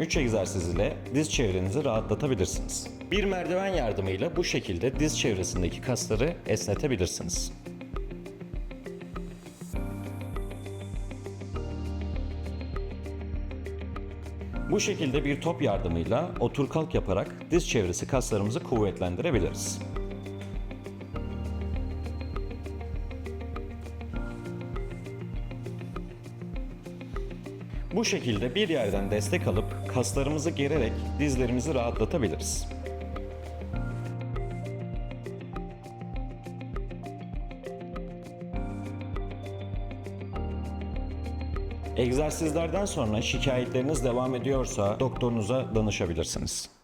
3 egzersiz ile diz çevrenizi rahatlatabilirsiniz. Bir merdiven yardımıyla bu şekilde diz çevresindeki kasları esnetebilirsiniz. Bu şekilde bir top yardımıyla otur kalk yaparak diz çevresi kaslarımızı kuvvetlendirebiliriz. Bu şekilde bir yerden destek alıp kaslarımızı gererek dizlerimizi rahatlatabiliriz. Egzersizlerden sonra şikayetleriniz devam ediyorsa doktorunuza danışabilirsiniz.